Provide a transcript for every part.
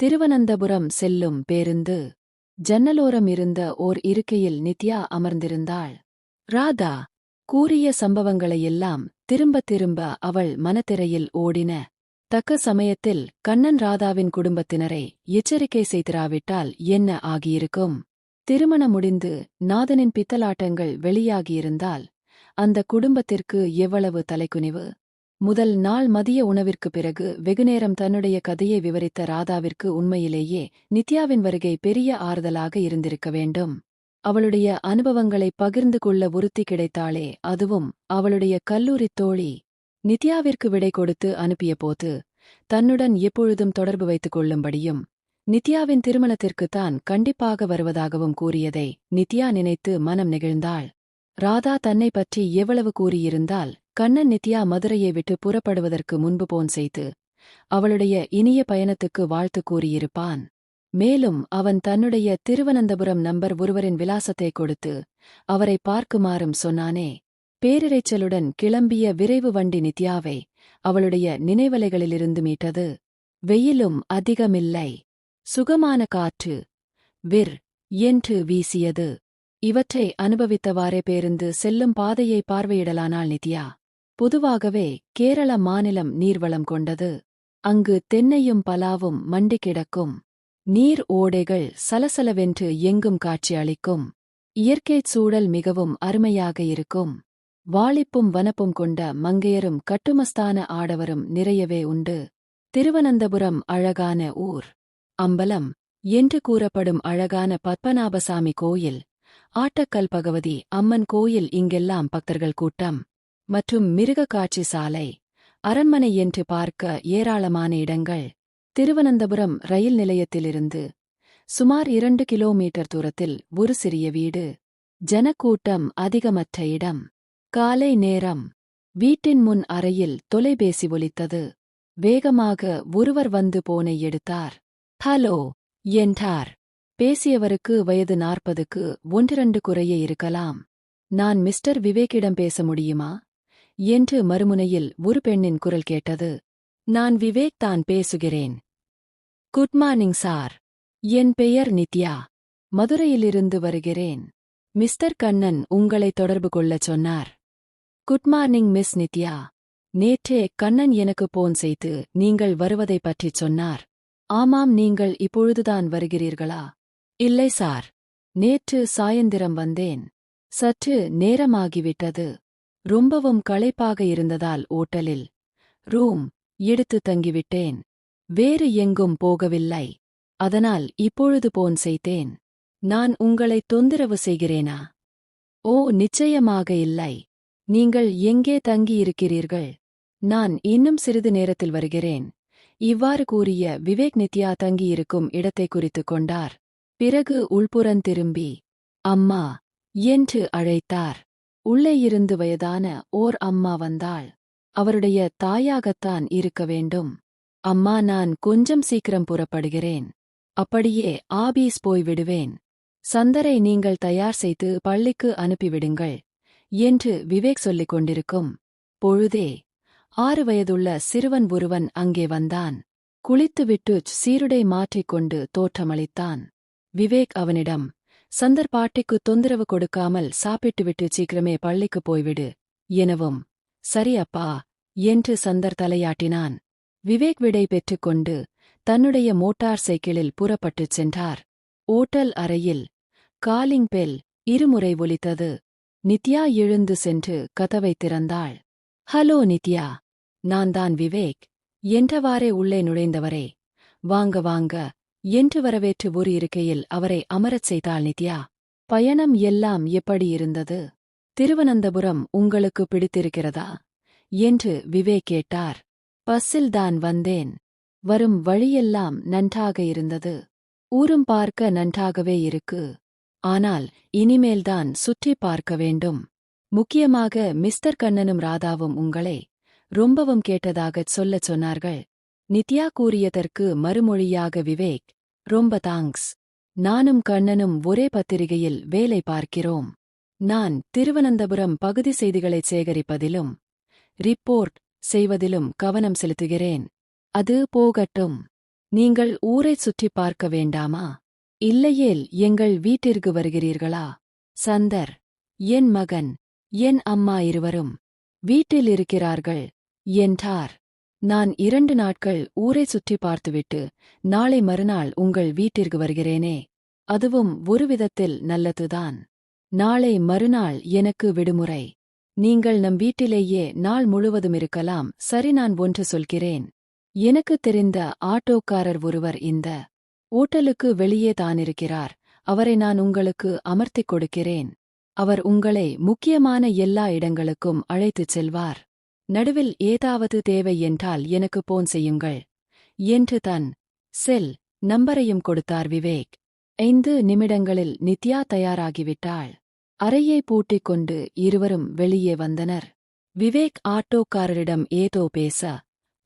திருவனந்தபுரம் செல்லும் பேருந்து ஜன்னலோரம் இருந்த ஓர் இருக்கையில் நித்யா அமர்ந்திருந்தாள். ராதா கூறிய சம்பவங்களையெல்லாம் திரும்ப திரும்ப அவள் மனத்திரையில் ஓடின. தக்க சமயத்தில் கண்ணன் ராதாவின் குடும்பத்தினரை எச்சரிக்கை செய்திராவிட்டால் என்ன ஆகியிருக்கும்? திருமணம் முடிந்து நாதனின் பித்தலாட்டங்கள் வெளியாகியிருந்தால் அந்த குடும்பத்திற்கு எவ்வளவு தலைக்குனிவு? முதல் நாள் மதிய உணவிற்கு பிறகு வெகுநேரம் தன்னுடைய கதையை விவரித்த ராதாவிற்கு உண்மையிலேயே நித்யாவின் வருகை பெரிய ஆறுதலாக இருந்திருக்க வேண்டும். அவளுடைய அனுபவங்களை பகிர்ந்து கொள்ள உறுத்தி கிடைத்தாளே அதுவும் அவளுடைய கல்லூரித் தோழி நித்யாவிற்கு விடை கொடுத்து அனுப்பிய போது தன்னுடன் எப்பொழுதும் தொடர்பு வைத்துக் கொள்ளும்படியும் நித்யாவின் திருமணத்திற்குத்தான் கண்டிப்பாக வருவதாகவும் கூறியதை நித்யா நினைத்து மனம் நெகிழ்ந்தாள். ராதா தன்னை பற்றி எவ்வளவு கூறியிருந்தால் கண்ணன் நித்யா மதுரையை விட்டு புறப்படுவதற்கு முன்பு போன் செய்து அவளுடைய இனிய பயணத்துக்கு வாழ்த்து கூறியிருப்பான். மேலும் அவன் தன்னுடைய திருவனந்தபுரம் நம்பர் ஒருவரின் விலாசத்தை கொடுத்து அவரை பார்க்குமாறும் சொன்னானே. பேரிரைச்சலுடன் கிளம்பிய விரைவு வண்டி நித்யாவை அவளுடைய நினைவலைகளிலிருந்து மீட்டது. வெயிலும் அதிகமில்லை. சுகமான காற்று விர் என்று வீசியது. இவற்றை அனுபவித்தவாறே பேருந்து செல்லும் பாதையை பார்வையிடலானாள் நித்யா. பொதுவாகவே கேரள மாநிலம் நீர்வளம் கொண்டது. அங்கு தென்னையும் பலாவும் மண்டி கிடக்கும். நீர் ஓடைகள் சலசலவென்று எங்கும் காட்சி அளிக்கும். இயற்கைச் சூழல் மிகவும் அருமையாக இருக்கும். வாளிப்பும் வனப்பும் கொண்ட மங்கையரும் கட்டுமஸ்தான ஆடவரும் நிறையவே உண்டு. திருவனந்தபுரம் அழகான ஊர். அம்பலம் என்று கூறப்படும் அழகான பத்மநாபசாமி கோயில். ஆட்டக்கல் பகவதி அம்மன் கோயில் இங்கெல்லாம் பக்தர்கள் கூட்டம். மற்றும் மிருக காட்சி சாலை அரண்மனை என்று பார்க்க ஏராளமான இடங்கள். திருவனந்தபுரம் ரயில் நிலையத்திலிருந்து சுமார் இரண்டு கிலோமீட்டர் தூரத்தில் ஒரு சிறிய வீடு. ஜனக்கூட்டம் அதிகமற்ற இடம். காலை நேரம். வீட்டின் முன் அறையில் தொலைபேசி ஒலித்தது. வேகமாக ஒருவர் வந்து போனை எடுத்தார். ஹலோ என்றார். பேசியவருக்கு வயது நாற்பதுக்கு ஒன்றிரண்டு குறைய இருக்கலாம். நான் மிஸ்டர் விவேக்கிடம் பேச முடியுமா? என்று மறுமுனையில் ஒரு பெண்ணின் குரல் கேட்டது. நான் விவேக் தான் பேசுகிறேன். Good morning sir. என் பெயர் நித்யா. மதுரையிலிருந்து வருகிறேன். மிஸ்டர் கண்ணன் உங்களை தொடர்பு கொள்ளச் சொன்னார். Good morning miss Nithya. நேற்றே கண்ணன் எனக்கு போன் செய்து நீங்கள் வருவதை பற்றிச் சொன்னார். ஆமாம் நீங்கள் இப்பொழுதுதான் வருகிறீர்களா? இல்லை சார். நேற்று சாயந்திரம் வந்தேன். சற்று நேரமாகிவிட்டது. ரொம்பவும் களைப்பாக இருந்ததால் ஓட்டலில் ரூம் எடுத்து தங்கிவிட்டேன். வேறு எங்கும் போகவில்லை. அதனால் இப்பொழுது போன் செய்தேன். நான் உங்களை தொந்தரவு செய்கிறேனா? ஓ நிச்சயமாக இல்லை. நீங்கள் எங்கே தங்கியிருக்கிறீர்கள்? நான் இன்னும் சிறிது நேரத்தில் வருகிறேன். இவ்வாறு கூறிய விவேக் நித்யா தங்கியிருக்கும் இடத்தை குறித்துக் கொண்டார். பிறகு உள்புறந்திரும்பி அம்மா என்று அழைத்தார். உள்ளே இருந்து வயதான ஓர் அம்மா வந்தாள். அவருடைய தாயாகத்தான் இருக்க வேண்டும். அம்மா நான் கொஞ்சம் சீக்கிரம் புறப்படுகிறேன். அப்படியே ஆபீஸ் போய் விடுவேன். சந்தரை நீங்கள் தயார் செய்து பள்ளிக்கு அனுப்பிவிடுங்கள் என்று விவேக் சொல்லிக் கொண்டிருக்கும். பொழுதே ஆறு வயதுள்ள சிறுவன் ஒருவன் அங்கே வந்தான். குளித்துவிட்டு சீருடை மாற்றிக்கொண்டு தோற்றமளித்தான். விவேக் அவனிடம் சந்தர்பாட்டிக்கு தொந்தரவு கொடுக்காமல் சாப்பிட்டுவிட்டு சீக்கிரமே பள்ளிக்கு போய்விடு. எனவும் சரி அப்பா என்று சந்தர் தலையாட்டினான். விவேக் விடை பெற்றுக்கொண்டு தன்னுடைய மோட்டார் சைக்கிளில் புறப்பட்டுச் சென்றார். ஓட்டல் அறையில் காலிங் பெல் இருமுறை ஒலித்தது. நித்யா எழுந்து சென்று கதவை திறந்தாள். ஹலோ நித்யா நான் தான் விவேக். என்றவாறே உள்ளே நுழைந்தவரே. வாங்க வாங்க என்று வரவேற்று ஒரு இருக்கையில் அவரை அமரச் செய்தாள் நித்யா. பயணம் எல்லாம் எப்படி இருந்தது? திருவனந்தபுரம் உங்களுக்கு பிடித்திருக்கிறதா? என்று விவேக் கேட்டார். பஸ்ஸில்தான் வந்தேன். வரும் வழியெல்லாம் நன்றாக இருந்தது. ஊரும் பார்க்க நன்றாகவே இருக்கு. ஆனால் இனிமேல்தான் சுற்றி பார்க்க வேண்டும். முக்கியமாக மிஸ்டர் கண்ணனும் ராதாவும் உங்களை ரொம்பவும் கேட்டதாகச் சொல்லச் சொன்னார்கள். நித்யா கூறியதற்கு மறுமொழியாக விவேக் ரொம்ப தாங்க்ஸ் நானும் கண்ணனும் ஒரே பத்திரிகையில் வேலை பார்க்கிறோம். நான் திருவனந்தபுரம் பகுதி செய்திகளைச் சேகரிப்பதிலும் ரிப்போர்ட் செய்வதிலும் கவனம் செலுத்துகிறேன். அது போகட்டும். நீங்கள் ஊரைச் சுற்றிப் பார்க்க வேண்டாமா? இல்லையேல் எங்கள் வீட்டிற்கு வருகிறீர்களா? சந்தர் என் மகன் என் அம்மா இருவரும் வீட்டில் இருக்கிறார்கள் என்றார். நான் இரண்டு நாட்கள் ஊரை சுற்றி பார்த்துவிட்டு நாளை மறுநாள் உங்கள் வீட்டிற்கு வருகிறேனே. அதுவும் ஒரு விதத்தில் நல்லதுதான். நாளை மறுநாள் எனக்கு விடுமுறை. நீங்கள் நம் வீட்டிலேயே நாள் முழுவதும் இருக்கலாம். சரி நான் ஒன்று சொல்கிறேன். எனக்கு தெரிந்த ஆட்டோக்காரர் ஒருவர் இந்த ஓட்டலுக்கு வெளியே தானிருக்கிறார். அவரை நான் உங்களுக்கு அமர்த்திக் கொடுக்கிறேன். அவர் உங்களை முக்கியமான எல்லா இடங்களுக்கும் அழைத்துச் செல்வார். நடுவில் ஏதாவது தேவை என்றால் எனக்கு போன் செய்யுங்கள். என்று தன் செல் நம்பரையும் கொடுத்தார் விவேக். ஐந்து நிமிடங்களில் நித்யா தயாராகிவிட்டாள். அறையை பூட்டிக் கொண்டு இருவரும் வெளியே வந்தனர். விவேக் ஆட்டோக்காரரிடம் ஏதோ பேச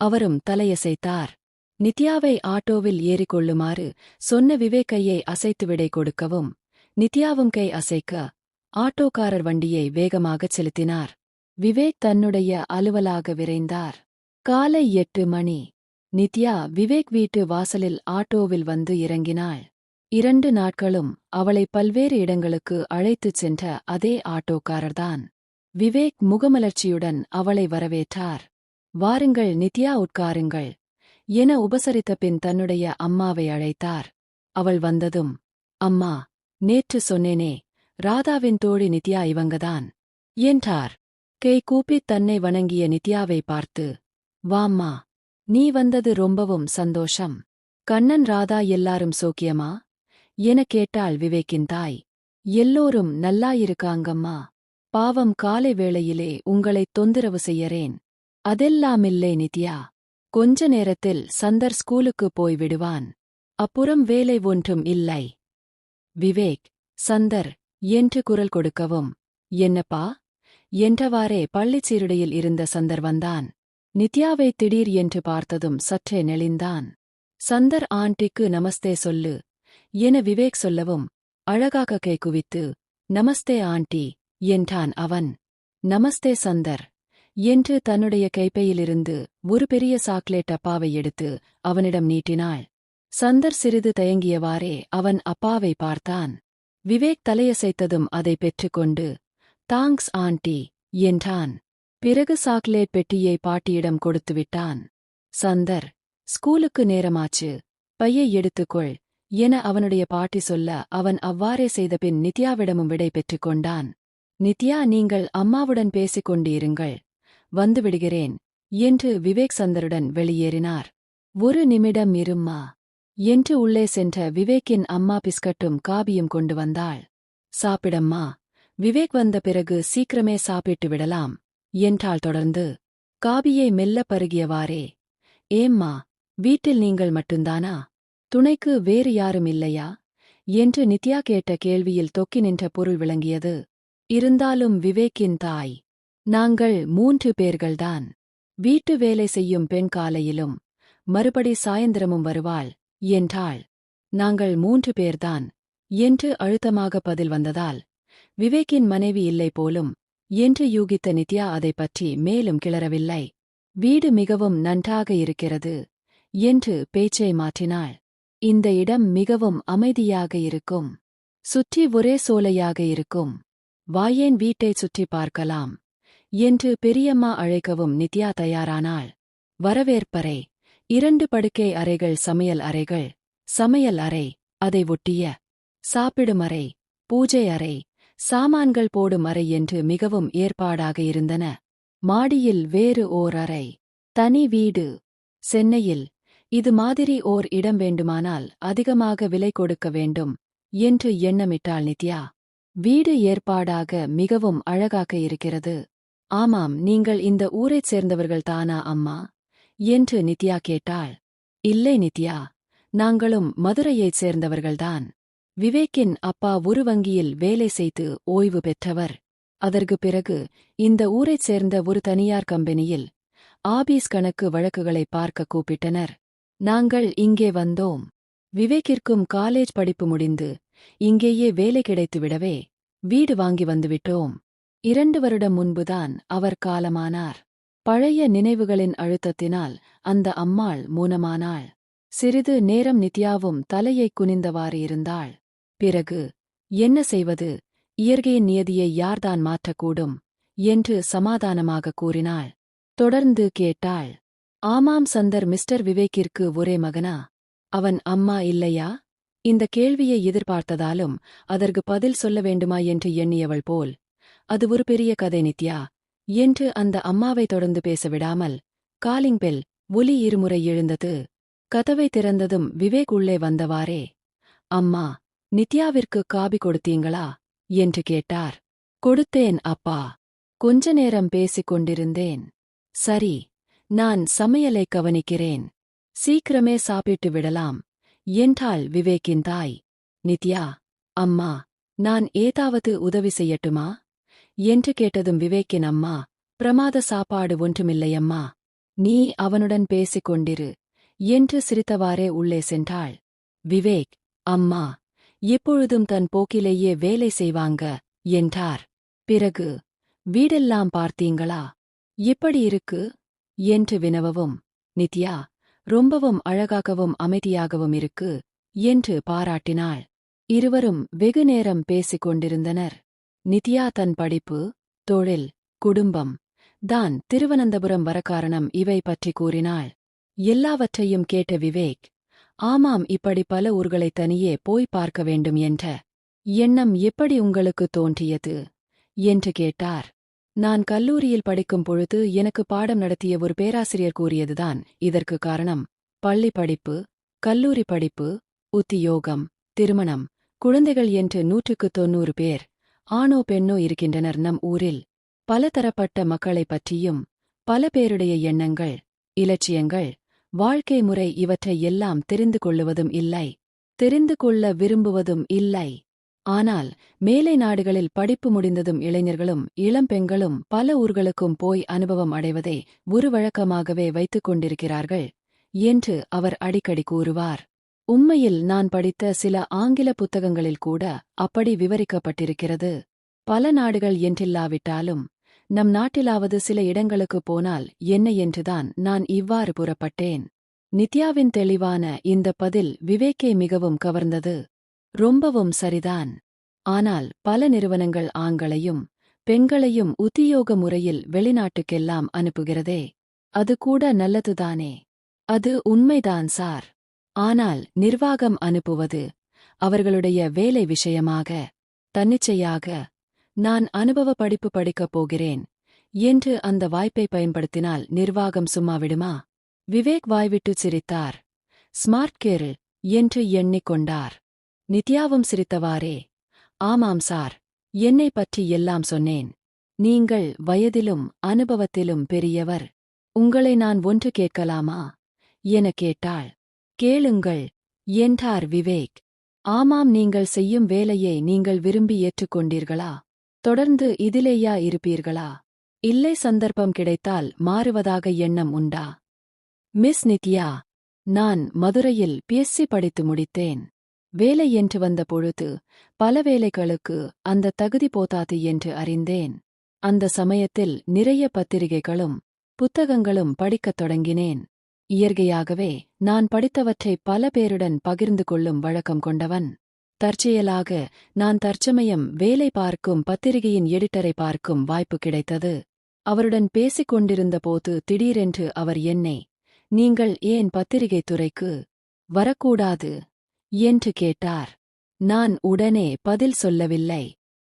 அவரும் தலையசைத்தார். நித்யாவை ஆட்டோவில் ஏறிக்கொள்ளுமாறு சொன்ன விவேக் கையை அசைத்து விடை கொடுக்கவும் நித்யாவும் கை அசைக்க ஆட்டோக்காரர் வண்டியை வேகமாகச் செலுத்தினார். விவேக் தன்னுடைய அலுவலாக விரைந்தார். காலை எட்டு மணி. நித்யா விவேக் வீட்டு வாசலில் ஆட்டோவில் வந்து இறங்கினாள். இரண்டு நாட்களும் அவளை பல்வேறு இடங்களுக்கு அழைத்துச் சென்ற அதே ஆட்டோக்காரர்தான். விவேக் முகமலர்ச்சியுடன் அவளை வரவேற்றார். வாருங்கள் நித்யா உட்காருங்கள் என உபசரித்த பின் தன்னுடைய அம்மாவை அழைத்தார். அவள் வந்ததும் அம்மா நேற்று சொன்னேனே ராதாவின் தோழி நித்யா இவங்கதான் என்றார். கை கூப்பித் தன்னை வணங்கிய நித்யாவை பார்த்து வாம்மா நீ வந்தது ரொம்பவும் சந்தோஷம். கண்ணன் ராதா எல்லாரும் சோக்கியமா? என கேட்டாள் விவேக்கின் தாய். எல்லோரும் நல்லாயிருக்காங்கம்மா பாவம் காலை வேளையிலே உங்களைத் தொந்தரவு செய்யறேன். அதெல்லாமில்லை நித்யா. கொஞ்ச நேரத்தில் சந்தர் ஸ்கூலுக்கு போய் விடுவான். அப்புறம் வேலை ஒன்றும் இல்லை. விவேக் சந்தர் என்று குரல் கொடுக்கவும் என்னப்பா என்றவாறே பள்ளிச் சீருடையில் இருந்த சந்தர் வந்தான் நித்யாவை திடீர் என்று பார்த்ததும் சற்றே நெளிந்தான். சந்தர் ஆண்டிக்கு நமஸ்தே சொல்லு என விவேக் சொல்லவும் அழகாக கை குவித்து நமஸ்தே ஆண்டி என்றான் அவன். நமஸ்தே சந்தர் என்று தன்னுடைய கைப்பையிலிருந்து ஒரு பெரிய சாக்லேட் அப்பாவை எடுத்து அவனிடம் நீட்டினாள். சந்தர் சிறிது தயங்கியவாறே அவன் அப்பாவை பார்த்தான். விவேக் தலையசைத்ததும் அதை பெற்றுக்கொண்டு தாங்க்ஸ் ஆண்டி என்றான். பிறகு சாக்லேட் பெட்டியை பாட்டியிடம் கொடுத்துவிட்டான் சந்தர் ஸ்கூலுக்கு நேரமாச்சு. பையை எடுத்துக்கொள் என அவனுடைய பாட்டி சொல்ல அவன் அவ்வாறே செய்தபின் நித்யாவிடமும் விடை பெற்றுக் கொண்டான். நித்யா நீங்கள் அம்மாவுடன் பேசிக் கொண்டிருங்கள். வந்துவிடுகிறேன் என்று விவேக் சந்தருடன் வெளியேறினார். ஒரு நிமிடம் இரும்மா என்று உள்ளே சென்ற விவேக்கின் அம்மா பிஸ்கட்டும் காபியும் கொண்டு வந்தாள். சாப்பிடம்மா விவேக் வந்த பிறகு சீக்கிரமே சாப்பிட்டு விடலாம் என்றாள் தொடர்ந்து காபியை மெல்ல பருகியவாறே ஏம்மா வீட்டில் நீங்கள் மட்டும்தானா? துணைக்கு வேறு யாரும் இல்லையா? என்று நித்யா கேட்ட கேள்வியில் தொக்கி நின்ற பொருள் விளங்கியது இருந்தாலும் விவேக்கின் தாய் நாங்கள் மூன்று பேர்கள்தான். வீட்டு வேலை செய்யும் பெண் காலையிலும் மறுபடி சாயந்திரமும் வருவாள் என்றாள் நாங்கள் மூன்று பேர்தான் என்று அழுத்தமாக பதில் வந்ததால் விவேக்கின் மனைவி இல்லை போலும் என்று யூகித்த நித்யா அதை பற்றி மேலும் கிளறவில்லை. வீடு மிகவும் நன்றாக இருக்கிறது என்று பேச்சை மாற்றினாள். இந்த இடம் மிகவும் அமைதியாக இருக்கும் சுற்றி ஒரே சோலையாக இருக்கும். வாயேன் வீட்டைச் சுற்றி பார்க்கலாம் என்று பெரியம்மா அழைக்கவும் நித்யா தயாரானாள். வரவேற்பறை இரண்டு படுக்கை அறைகள் சமையல் அறைகள் சமையல் அறை அதை ஒட்டிய சாப்பிடும் அறை பூஜை அறை சாமான்கள் போடும் அறை என்று மிகவும் ஏற்பாடாக இருந்தன. மாடியில் வேறு ஓர் அறை தனி வீடு. சென்னையில் இது மாதிரி ஓர் இடம் வேண்டுமானால் அதிகமாக விலை கொடுக்க வேண்டும் என்று எண்ணமிட்டாள் நித்யா. வீடு ஏற்பாடாக மிகவும் அழகாக இருக்கிறது. ஆமாம் நீங்கள் இந்த ஊரைச் சேர்ந்தவர்கள் தானா அம்மா? என்று நித்யா கேட்டாள். இல்லை நித்யா நாங்களும் மதுரையைச் சேர்ந்தவர்கள்தான். விவேக்கின் அப்பா ஒரு வங்கியில் வேலை செய்து ஓய்வு பெற்றவர். அதற்கு பிறகு இந்த ஊரைச் சேர்ந்த ஒரு தனியார் கம்பெனியில் ஆபீஸ் கணக்கு வழக்குகளை பார்க்க கூப்பிட்டனர். நாங்கள் இங்கே வந்தோம். விவேக்கிற்கும் காலேஜ் படிப்பு முடிந்து இங்கேயே வேலை கிடைத்துவிடவே வீடு வாங்கி வந்துவிட்டோம். இரண்டு வருடம் முன்புதான் அவர் காலமானார். பழைய நினைவுகளின் அழுத்தத்தினால் அந்த அம்மாள் மூனமானாள். சிறிது நேரம் நித்யாவும் தலையைக் குனிந்தவாறு இருந்தாள். பிறகு என்ன செய்வது? இயற்கையின் நியதியை யார்தான் மாற்றக்கூடும்? என்று சமாதானமாக கூறினாள். தொடர்ந்து கேட்டாள். ஆமாம் சந்தர் மிஸ்டர் விவேக்கிற்கு ஒரே மகனா? அவன் அம்மா இல்லையா? இந்த கேள்வியை எதிர்பார்த்ததாலும் அதற்கு பதில் சொல்ல வேண்டுமா? என்று எண்ணியவள் போல் அது ஒரு பெரிய கதை நித்யா என்று அந்த அம்மாவை தொடர்ந்து பேசவிடாமல் காலிங் பெல் ஒலி இருமுறை எழுந்தது. கதவை திறந்ததும் விவேக் உள்ளே வந்தவாறே அம்மா நித்யாவிற்கு காபி கொடுத்தீங்களா? என்று கேட்டார். கொடுத்தேன் அப்பா. கொஞ்ச நேரம் பேசிக் கொண்டிருந்தேன். சரி நான் சமையலை கவனிக்கிறேன். சீக்கிரமே சாப்பிட்டு விடலாம். என்றாள் விவேக்கின் தாய். நித்யா அம்மா நான் ஏதாவது உதவி செய்யட்டுமா? என்று கேட்டதும் விவேக்கின் அம்மா பிரமாத சாப்பாடு ஒன்றுமில்லையம்மா நீ அவனுடன் பேசிக் கொண்டிரு. என்று சிரித்தவாறே உள்ளே சென்றாள். விவேக் அம்மா எப்பொழுதும் தன் போக்கிலேயே வேலை செய்வாங்க என்றார். பிறகு வீடெல்லாம் பார்த்தீங்களா? எப்படி இருக்கு? என்று வினவவும். நித்யா ரொம்பவும் அழகாகவும் அமைதியாகவும் இருக்கு என்று பாராட்டினாள். இருவரும் வெகு நேரம் பேசிக் கொண்டிருந்தனர். நித்யா தன் படிப்பு தொழில் குடும்பம் தான் திருவனந்தபுரம் வர காரணம் இவை பற்றி கூறினாள். எல்லாவற்றையும் கேட்ட விவேக் ஆமாம் இப்படி பல ஊர்களைத் தனியே போய் பார்க்க வேண்டும் என்ற எண்ணம் எப்படி உங்களுக்கு தோன்றியது? என்று கேட்டார். நான் கல்லூரியில் படிக்கும் பொழுது எனக்கு பாடம் நடத்திய ஒரு பேராசிரியர் கூறியதுதான் இதற்கு காரணம். பள்ளி படிப்பு கல்லூரி படிப்பு உத்தியோகம் திருமணம் குழந்தைகள் என்று நூற்றுக்கு தொன்னூறு பேர் ஆணோ பெண்ணோ இருக்கின்றனர் நம் ஊரில். பலதரப்பட்ட மக்களைப் பற்றியும் பல பேருடைய எண்ணங்கள் இலட்சியங்கள் வாழ்க்கை முறை இவற்றை எல்லாம் தெரிந்து கொள்ளுவதும் இல்லை. தெரிந்து கொள்ள விரும்புவதும் இல்லை. ஆனால் மேலை நாடுகளில் படிப்பு முடிந்ததும் இளைஞர்களும் இளம்பெண்களும் பல ஊர்களுக்கும் போய் அனுபவம் அடைவதை ஒரு வழக்கமாகவே வைத்துக் கொண்டிருக்கிறார்கள் என்று அவர் அடிக்கடி கூறுவார். உண்மையில் நான் படித்த சில ஆங்கில புத்தகங்களில் கூட அப்படி விவரிக்கப்பட்டிருக்கிறது. பல நாடுகள் என்றில்லாவிட்டாலும் நம் நாட்டிலாவது சில இடங்களுக்குப் போனால் என்ன என்றுதான் நான் இவ்வாறு புறப்பட்டேன். நித்யாவின் தெளிவான இந்த பதில் விவேக்கே மிகவும் கவர்ந்தது. ரொம்பவும் சரிதான். ஆனால் பல நிறுவனங்கள் ஆண்களையும் பெண்களையும் உத்தியோக முறையில் வெளிநாட்டுக்கெல்லாம் அனுப்புகிறதே. அது கூட நல்லதுதானே. அது உண்மைதான் சார். ஆனால் நிர்வாகம் அனுப்புவது அவர்களுடைய வேலை விஷயமாக தன்னிச்சையாக நான் அனுபவ படிப்பு படிக்கப் போகிறேன். என்று அந்த வாய்ப்பை பயன்படுத்தினால் நிர்வாகம் சும்மாவிடுமா விவேக் வாய்விட்டுச் சிரித்தார். ஸ்மார்ட் கேரு என்று எண்ணிக்கொண்டார். நித்யாவும் சிரித்தவாறே. ஆமாம் சார் என்னை பற்றி எல்லாம் சொன்னேன். நீங்கள் வயதிலும் அனுபவத்திலும் பெரியவர். உங்களை நான் ஒன்று கேட்கலாமா? என கேட்டாள். கேளுங்கள் என்றார் விவேக். ஆமாம் நீங்கள் செய்யும் வேலையை நீங்கள் விரும்பி ஏற்றுக்கொண்டீர்களா? தொடர்ந்து இதிலேயா இருப்பீர்களா? இல்லை சந்தர்ப்பம் கிடைத்தால் மாறுவதாக எண்ணம் உண்டா? மிஸ் நித்யா நான் மதுரையில் பிஎஸ்சி படித்து முடித்தேன். வேலை என்று வந்த பொழுது பல வேலைகளுக்கு அந்த தகுதி போதாது என்று அறிந்தேன். அந்த சமயத்தில் நிறைய பத்திரிகைகளும் புத்தகங்களும் படிக்கத் தொடங்கினேன். இயற்கையாகவே நான் படித்தவற்றை பல பேருடன் பகிர்ந்து கொள்ளும் வழக்கம் கொண்டவன். தற்செயலாக நான் தற்சமயம் வேலை பார்க்கும் பத்திரிகையின் எடிட்டரை பார்க்கும் வாய்ப்பு கிடைத்தது. அவருடன் பேசிக் கொண்டிருந்த போது திடீரென்று அவர் என்னை நீங்கள் ஏன் பத்திரிகை துறைக்கு வரக்கூடாது? என்று கேட்டார். நான் உடனே பதில் சொல்லவில்லை.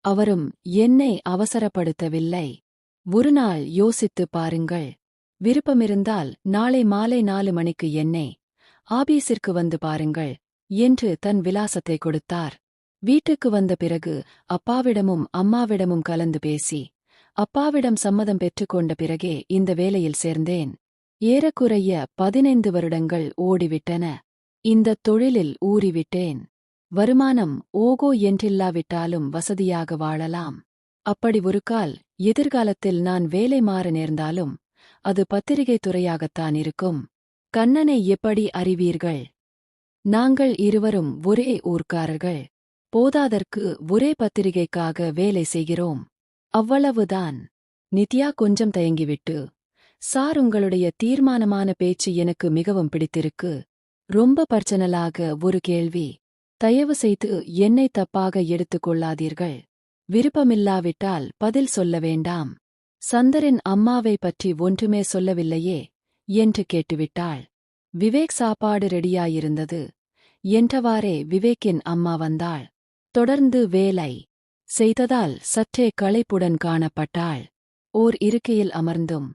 அவரும் என்னை அவசரப்படுத்தவில்லை. ஒருநாள் யோசித்துப் பாருங்கள். விருப்பமிருந்தால் நாளை மாலை நாலு மணிக்கு என்னை ஆபீஸிற்கு வந்து பாருங்கள். என்று தன் விலாசத்தை கொடுத்தார். வீட்டுக்கு வந்த பிறகு அப்பாவிடமும் அம்மாவிடமும் கலந்து பேசி அப்பாவிடம் சம்மதம் பெற்றுக்கொண்ட பிறகே இந்த வேலையில் சேர்ந்தேன். ஏறக்குறைய பதினைந்து வருடங்கள் ஓடிவிட்டன. இந்தத் தொழிலில் ஊறிவிட்டேன். வருமானம் ஓகோ என்றில்லாவிட்டாலும் வசதியாக வாழலாம். அப்படி ஒரு கால் எதிர்காலத்தில் நான் வேலை மாற நேர்ந்தாலும் அது பத்திரிகை துறையாகத்தான் இருக்கும். கண்ணனை எப்படி அறிவீர்கள்? நாங்கள் இருவரும் ஒரே ஊர்க்காரர்கள். போதாதற்கு ஒரே பத்திரிகைக்காக வேலை செய்கிறோம். அவ்வளவுதான். நித்யா கொஞ்சம் தயங்கிவிட்டு சார் உங்களுடைய தீர்மானமான பேச்சு எனக்கு மிகவும் பிடித்திருக்கு. ரொம்ப பர்சனலாக ஒரு கேள்வி. தயவு செய்து என்னை தப்பாக எடுத்துக் கொள்ளாதீர்கள். விருப்பமில்லாவிட்டால் பதில் சொல்ல வேண்டாம். சந்தரின் அம்மாவை பற்றி ஒன்றுமே சொல்லவில்லையே என்று கேட்டுவிட்டாள். விவேக் சாப்பாடு ரெடியாயிருந்தது. என்றவாறே விவேக்கின் அம்மா வந்தாள். தொடர்ந்து வேலை செய்ததால் சற்றே களைப்புடன் காணப்பட்டாள். ஓர் இருக்கையில் அமர்ந்தும்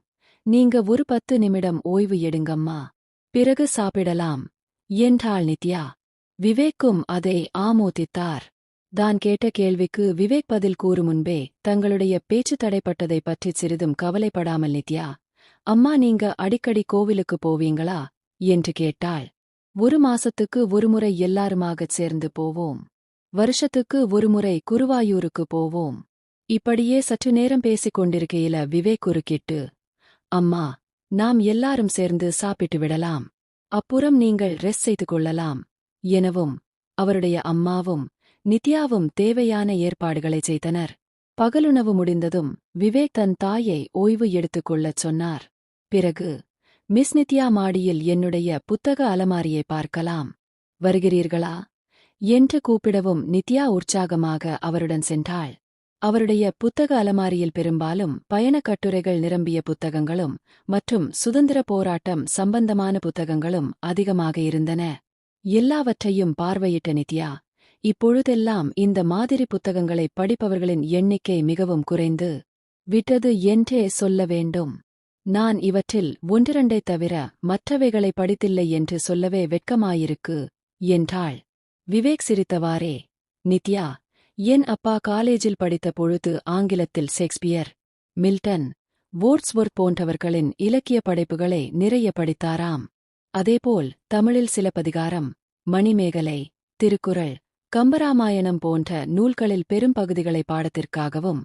நீங்க ஒரு பத்து நிமிடம் ஓய்வு எடுங்கம்மா பிறகு சாப்பிடலாம் என்றாள் நித்யா. விவேக்கும் அதை ஆமோதித்தார். தான் கேட்ட கேள்விக்கு விவேக் பதில் கூறும் முன்பே தங்களுடைய பேச்சு தடைப்பட்டதை பற்றி சிறிதும் கவலைப்படாமல் நித்யா அம்மா நீங்க அடிக்கடி கோவிலுக்கு போவீங்களா? என்று கேட்டாள். ஒரு மாசத்துக்கு ஒருமுறை எல்லாருமாகச் சேர்ந்து போவோம். வருஷத்துக்கு ஒருமுறை குருவாயூருக்கு போவோம். இப்படியே சற்று நேரம் பேசிக் கொண்டிருக்கையில விவேக் குறுக்கிட்டு அம்மா நாம் எல்லாரும் சேர்ந்து சாப்பிட்டு விடலாம். அப்புறம் நீங்கள் ரெஸ்ட் செய்து கொள்ளலாம். எனவும் அவருடைய அம்மாவும் நித்யாவும் தேவையான ஏற்பாடுகளை செய்தனர். பகலுணவு முடிந்ததும் விவேக் தன் தாயை ஓய்வு எடுத்துக் கொள்ளச் சொன்னார். பிறகு மிஸ் நித்யா மாடியில் என்னுடைய புத்தக அலமாரியை பார்க்கலாம். வருகிறீர்களா? என்று கூப்பிடவும் நித்யா உற்சாகமாக அவருடன் சென்றாள். அவருடைய புத்தக அலமாரியில் பெரும்பாலும் பயணக் கட்டுரைகள் நிரம்பிய புத்தகங்களும் மற்றும் சுதந்திர போராட்டம் சம்பந்தமான புத்தகங்களும் அதிகமாக இருந்தன. எல்லாவற்றையும் பார்வையிட்ட நித்யா இப்பொழுதெல்லாம் இந்த மாதிரி புத்தகங்களை படிப்பவர்களின் எண்ணிக்கை மிகவும் குறைந்து விட்டது என்றே சொல்ல வேண்டும். நான் இவற்றில் ஒன்றிரண்டை தவிர மற்றவைகளை படித்தில்லை என்று சொல்லவே வெட்கமாயிருக்கு என்றாள். விவேக் சிரித்தவாறே நித்யா என் அப்பா காலேஜில் படித்த பொழுது ஆங்கிலத்தில் ஷேக்ஸ்பியர் மில்டன் வோர்ட்ஸ்வொர்த் போன்றவர்களின் இலக்கிய படைப்புகளை நிறைய படித்தாராம். அதேபோல் தமிழில் சிலப்பதிகாரம் மணிமேகலை திருக்குறள் கம்பராமாயணம் போன்ற நூல்களில் பெரும் பகுதிகளை பாடத்திற்காகவும்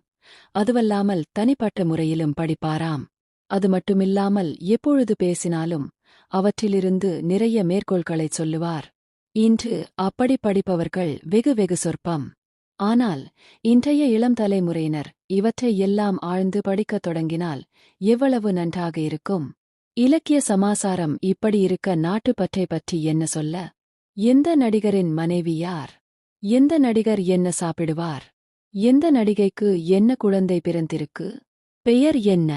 அதுவல்லாமல் தனிப்பட்ட முறையிலும் படிப்பாராம். அது மட்டுமில்லாமல் எப்பொழுது பேசினாலும் அவற்றிலிருந்து நிறைய மேற்கோள்களைச் சொல்லுவார். இன்று அப்படி படிப்பவர்கள் வெகு வெகு சொற்பம். ஆனால் இன்றைய இளம் தலைமுறையினர் இவற்றை எல்லாம் ஆழ்ந்து படிக்கத் தொடங்கினால் எவ்வளவு நன்றாக இருக்கும்? இலக்கிய சமாசாரம் இப்படி இருக்க நாட்டுப்பற்றை பற்றி என்ன சொல்ல? எந்த நடிகரின் மனைவி யார்? எந்த நடிகர் என்ன சாப்பிடுவார்? எந்த நடிகைக்கு என்ன குழந்தை பிறந்திருக்கு? பெயர் என்ன?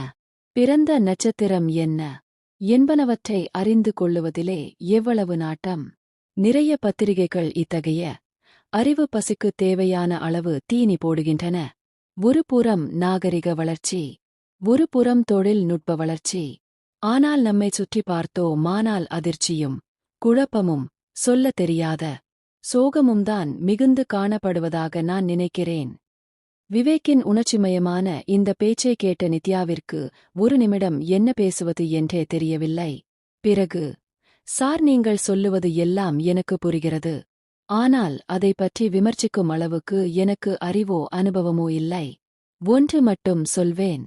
பிறந்த நட்சத்திரம் என்ன? என்பனவற்றை அறிந்து கொள்ளுவதிலே எவ்வளவு நாட்டம்? நிறைய பத்திரிகைகள் இத்தகைய அறிவு பசிக்கு தேவையான அளவு தீனி போடுகின்றன. ஒரு புறம் நாகரிக வளர்ச்சி ஒரு புறம் தொழில்நுட்ப வளர்ச்சி. ஆனால் நம்மை சுற்றி பார்த்தோ மானால் அதிர்ச்சியும் குழப்பமும் சொல்லத் தெரியாத சோகமும்தான் மிகுந்து காணப்படுவதாக நான் நினைக்கிறேன். விவேக்கின் உணர்ச்சிமயமான இந்த பேச்சை கேட்ட நித்யாவிற்கு ஒரு நிமிடம் என்ன பேசுவது என்றே தெரியவில்லை. பிறகு சார் நீங்கள் சொல்லுவது எல்லாம் எனக்கு புரிகிறது. ஆனால் அதை பற்றி விமர்சிக்கும் அளவுக்கு எனக்கு அறிவோ அனுபவமோ இல்லை. ஒன்று மட்டும் சொல்வேன்.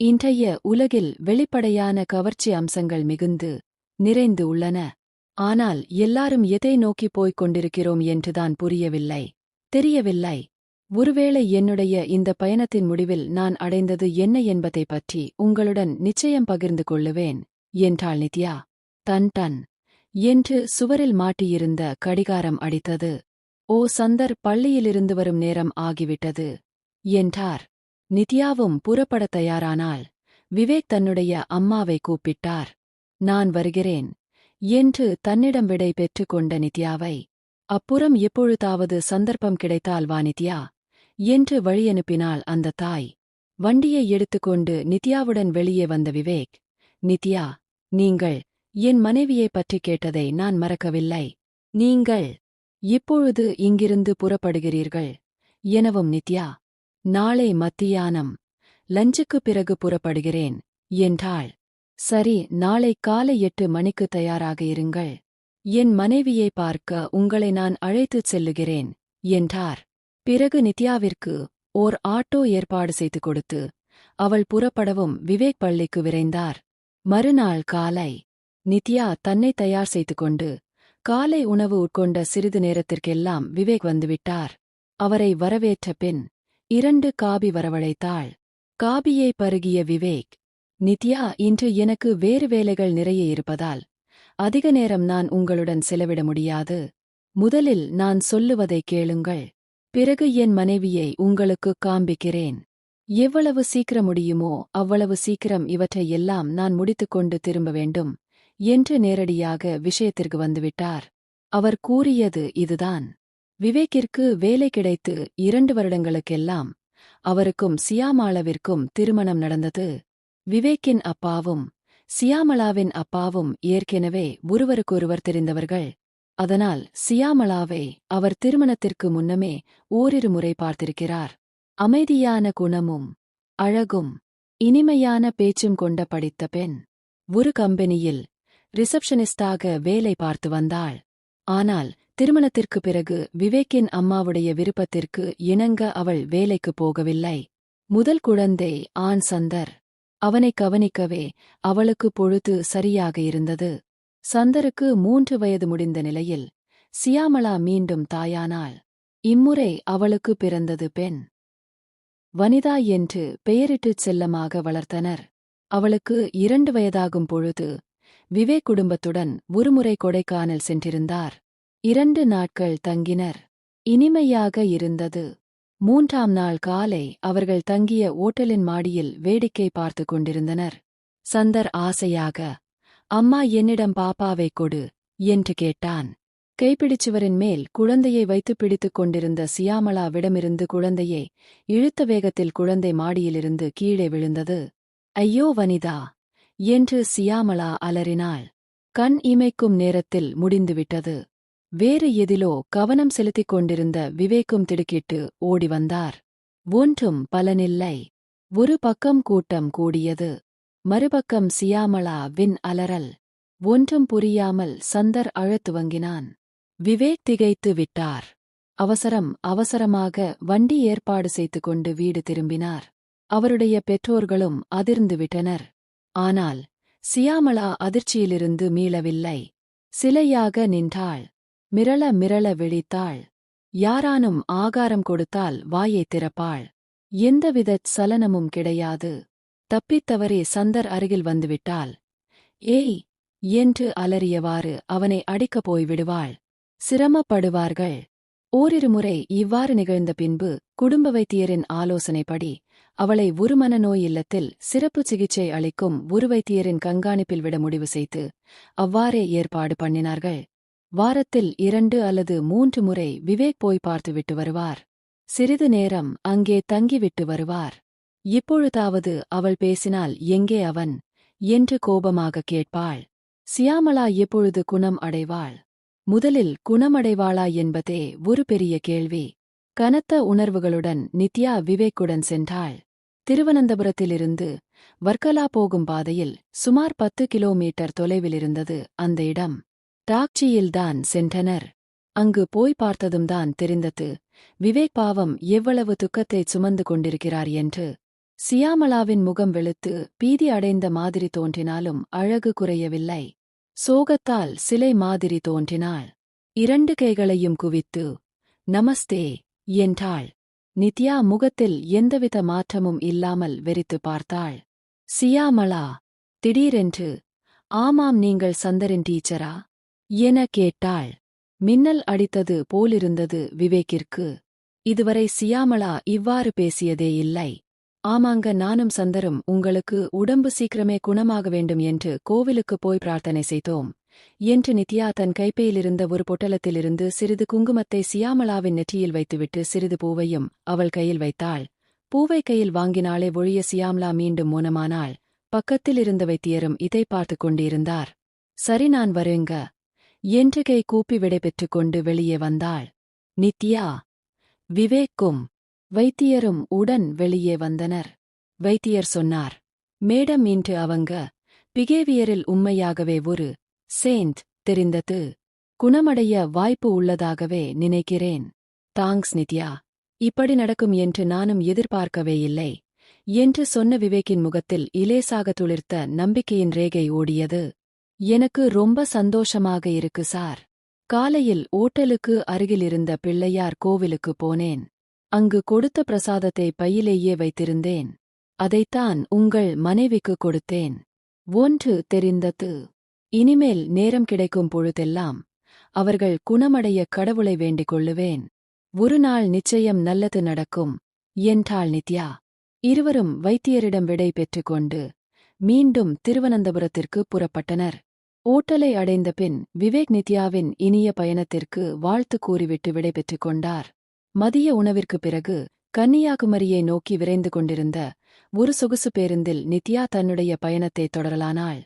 இன்றைய உலகில் வெளிப்படையான கவர்ச்சி அம்சங்கள் மிகுந்து நிறைந்து உள்ளன. ஆனால் எல்லாரும் எதை நோக்கி போய்க் கொண்டிருக்கிறோம் என்றுதான் புரியவில்லை. தெரியவில்லை. ஒருவேளை என்னுடைய இந்த பயணத்தின் முடிவில் நான் அடைந்தது என்ன என்பதை பற்றி உங்களுடன் நிச்சயம் பகிர்ந்து கொள்ளுவேன் என்றாள் நித்யா. தன் டன் என்று சுவரில் மாட்டியிருந்த கடிகாரம் அடித்தது. ஓ சந்தர் பள்ளியிலிருந்து வரும் நேரம் ஆகிவிட்டது என்றார். நித்யாவும் புறப்படத் தயாரானால் விவேக் தன்னுடைய அம்மாவை கூப்பிட்டார். நான் வருகிறேன் என்று தன்னிடம் விடை பெற்றுக் கொண்ட நித்யாவை. அப்புறம் எப்பொழுதாவது சந்தர்ப்பம் கிடைத்தால் வா நித்யா என்று வழியனுப்பினாள் அந்த தாய். வண்டியை எடுத்துக்கொண்டு நித்யாவுடன் வெளியே வந்த விவேக் நித்யா நீங்கள் என் மனைவியை பற்றி கேட்டதை நான் மறக்கவில்லை. நீங்கள் இப்பொழுது இங்கிருந்து புறப்படுகிறீர்கள். எனவும் நித்யா நாளை மத்தியானம் லஞ்சுக்குப் பிறகு புறப்படுகிறேன் என்றாள். சரி நாளை காலை எட்டு மணிக்கு தயாராக இருங்கள். என் மனைவியை பார்க்க உங்களை நான் அழைத்துச் செல்லுகிறேன் என்றார். பிறகு நித்யாவிற்கு ஓர் ஆட்டோ ஏற்பாடு செய்து கொடுத்து அவள் புறப்படவும் விவேக் பள்ளிக்கு விரைந்தார். மறுநாள் காலை நித்யா தன்னை தயார் செய்து கொண்டு காலை உணவு உட்கொண்ட சிறிது நேரத்திற்கெல்லாம் விவேக் வந்துவிட்டார். அவரை வரவேற்ற பின் இரண்டு காபி வரவழைத்தாள். காபியை பருகிய விவேக் நித்யா இன்று எனக்கு வேறு வேலைகள் நிறைய இருப்பதால் அதிக நேரம் நான் உங்களுடன் செலவிட முடியாது. முதலில் நான் சொல்லுவதை கேளுங்கள். பிறகு என் மனைவியை உங்களுக்கு காண்பிக்கிறேன். எவ்வளவு சீக்கிரம் முடியுமோ அவ்வளவு சீக்கிரம் இவற்றை எல்லாம் நான் முடித்துக்கொண்டு திரும்ப வேண்டும் என்று நேரடியாக விஷயத்திற்கு வந்துவிட்டார். அவர் கூறியது இதுதான். விவேக்கிற்கு வேலை கிடைத்து இரண்டு வருடங்களுக்கெல்லாம் அவருக்கும் சியாமாளவிற்கும் திருமணம் நடந்தது. விவேக்கின் அப்பாவும் சியாமலாவின் அப்பாவும் ஏற்கெனவே ஒருவருக்கொருவர் தெரிந்தவர்கள். அதனால் சியாமளாவை அவர் திருமணத்திற்கு முன்னமே ஓரிரு முறை பார்த்திருக்கிறார். அமைதியான குணமும் அழகும் இனிமையான பேச்சும் கொண்ட படித்த பெண் ஒரு கம்பெனியில் ரிசப்ஷனிஸ்டாக வேலை பார்த்து வந்தாள். ஆனால் திருமணத்திற்கு பிறகு விவேக்கின் அம்மாவுடைய விருப்பத்திற்கு இணங்க அவள் வேலைக்கு போகவில்லை. முதல் குழந்தை ஆண் சந்தர். அவனை கவனிக்கவே அவளுக்கு பொழுது சரியாக இருந்தது. சந்தருக்கு மூன்று வயது முடிந்த நிலையில் சியாமளா மீண்டும் தாயானாள் இம்முறை அவளுக்கு பிறந்தது பெண். வனிதா என்று பெயரிட்டுச் செல்லமாக வளர்த்தனர். அவளுக்கு இரண்டு வயதாகும் பொழுது விவேக் குடும்பத்துடன் ஒருமுறை கொடைக்கானல் சென்றிருந்தார். இரண்டு நாட்கள் தங்கினர். இனிமையாக இருந்தது. மூன்றாம் நாள் காலை அவர்கள் தங்கிய ஓட்டலின் மாடியில் வேடிக்கை பார்த்து கொண்டிருந்தனர். சந்தர் ஆசையாக அம்மா என்னிடம் பாப்பாவை கொடு என்று கேட்டான். கைப்பிடிச்சுவரின் மேல் குழந்தையை வைத்து பிடித்துக் கொண்டிருந்த சியாமளாவிடமிருந்து குழந்தையை இழுத்த வேகத்தில் குழந்தை மாடியிலிருந்து கீழே விழுந்தது. ஐயோ வனிதா என்று சியாமளா அலறினாள். கண் இமைக்கும் நேரத்தில் முடிந்துவிட்டது. வேறு எதிலோ கவனம் செலுத்திக் கொண்டிருந்த விவேக்கும் திடுக்கிட்டு ஓடி வந்தார். ஒன்றும் பலனில்லை. ஒரு பக்கம் கூட்டம் கூடியது. மறுபக்கம் சியாமளா வின் அலறல். ஒன்றும் புரியாமல் சந்தர் அழத் துவங்கினான் விவேக் திகைத்து விட்டார். அவசரம் அவசரமாக வண்டி ஏற்பாடு செய்து கொண்டு வீடு திரும்பினார். அவருடைய பெற்றோர்களும் அதிர்ந்து விட்டனர். ஆனால் சியாமளா அதிர்ச்சியிலிருந்து மீளவில்லை. சிலையாக நின்றாள். மிரள மிரள விழித்தாள். யாரானும் ஆகாரம் கொடுத்தால் வாயைத் திறப்பாள். எந்தவிதச் சலனமும் கிடையாது. தப்பித்தவரே சந்தர் அருகில் வந்துவிட்டால் ஏய் என்று அலறியவாறு அவனை அடிக்கப் போய் விடுவாள் சிரமப்படுவார்கள். ஓரிரு முறை இவ்வாறு நிகழ்ந்த பின்பு குடும்ப வைத்தியரின் ஆலோசனைப்படி அவளை ஒரு மனநோய் இல்லத்தில் சிறப்பு சிகிச்சை அளிக்கும் உருவைத்தியரின் கண்காணிப்பில் விட முடிவு செய்து அவ்வாறே ஏற்பாடு பண்ணினார்கள். வாரத்தில் இரண்டு அல்லது மூன்று முறை விவேக் போய் பார்த்துவிட்டு வருவார். சிறிது நேரம் அங்கே தங்கிவிட்டு வருவார். இப்பொழுதாவது அவள் பேசினால் எங்கே அவன் என்று கோபமாக கேட்பாள். சியாமலா எப்பொழுது குணம் அடைவாள்? முதலில் குணமடைவாளா என்பதே ஒரு பெரிய கேள்வி. கனத்த உணர்வுகளுடன் நித்யா விவேக்குடன் சென்றாள். திருவனந்தபுரத்திலிருந்து வர்க்கலா போகும் பாதையில் சுமார் பத்து கிலோமீட்டர் தொலைவிலிருந்தது அந்த இடம். டாக்சியில்தான் சென்றனர். அங்கு போய் பார்த்ததும் தான் தெரிந்தது விவேக் பாவம் எவ்வளவு துக்கத்தை சுமந்து கொண்டிருக்கிறார் என்று. சியாமளாவின் முகம் வெளுத்து பீதி அடைந்த மாதிரி தோன்றினாலும் அழகு குறையவில்லை. சோகத்தால் சிலை மாதிரி தோன்றினாள். இரண்டு கைகளையும் குவித்து நமஸ்தே என்றாள். நித்யா முகத்தில் எந்தவித மாற்றமும் இல்லாமல் வெறித்து பார்த்தாள். சியாமளா திடீரென்று ஆமாம் நீங்கள் சந்தரின் டீச்சரா? என கேட்டாள். மின்னல் அடித்தது போலிருந்தது விவேக்கிற்கு. இதுவரை சியாமளா இவ்வாறு பேசியதே இல்லை. ஆமாங்க நானும் சந்தரும் உங்களுக்கு உடம்பு சீக்கிரமே குணமாக வேண்டும் என்று கோவிலுக்கு போய் பிரார்த்தனை செய்தோம். என்று நித்யா தன் கைப்பையிலிருந்த ஒரு பொட்டலத்திலிருந்து சிறிது குங்குமத்தை சியாமலாவின் நெற்றியில் வைத்துவிட்டு சிறிது பூவையும் அவள் கையில் வைத்தாள். பூவை கையில் வாங்கினாலே ஒழிய சியாம்லா மீண்டும் மோனமானாள். பக்கத்தில் இருந்த வைத்தியரும் இதை பார்த்துக் கொண்டிருந்தார். சரி நான் வருங்க. என்று கை கூப்பி விடைபெற்றுக் கொண்டு வெளியே வந்தாள். நித்யா விவேக்கும் வைத்தியரும் உடன் வெளியே வந்தனர். வைத்தியர் சொன்னார் மேடம் இன்று அவங்க பிகேவியரில் உண்மையாகவே ஒரு சேண்ட் தெரிந்தது. குணமடைய வாய்ப்பு உள்ளதாகவே நினைக்கிறேன். தாங்க்ஸ் நித்யா. இப்படி நடக்கும் என்று நானும் எதிர்பார்க்கவே இல்லை என்று சொன்ன விவேக்கின் முகத்தில் இலேசாக துளிர்த்த நம்பிக்கையின் ரேகை ஓடியது. எனக்கு ரொம்ப சந்தோஷமாக இருக்கு சார். காலையில் ஓட்டலுக்கு அருகிலிருந்த பிள்ளையார் கோவிலுக்கு போனேன். அங்கு கொடுத்த பிரசாதத்தை பையிலேயே வைத்திருந்தேன். அதைத்தான் உங்கள் மனைவிக்கு கொடுத்தேன். ஒன்று தெரிந்தது. இனிமேல் நேரம் கிடைக்கும் பொழுதெல்லாம் அவர்கள் குணமடைய கடவுளை வேண்டிக் கொள்ளுவேன். ஒரு நாள் நிச்சயம் நல்லது நடக்கும். என்றாள் நித்யா. இருவரும் வைத்தியரிடம் விடை பெற்றுக்கொண்டு மீண்டும் திருவனந்தபுரத்திற்கு புறப்பட்டனர். ஓட்டலை அடைந்த பின் விவேக் நித்யாவின் இனிய பயணத்திற்கு வாழ்த்து கூறிவிட்டு விடை பெற்றுக் கொண்டார். மதிய உணவிற்குப் பிறகு கன்னியாகுமரியை நோக்கி விரைந்து கொண்டிருந்த ஒரு சொகுசு பேருந்தில் நித்யா தன்னுடைய பயணத்தை தொடரலானாள்.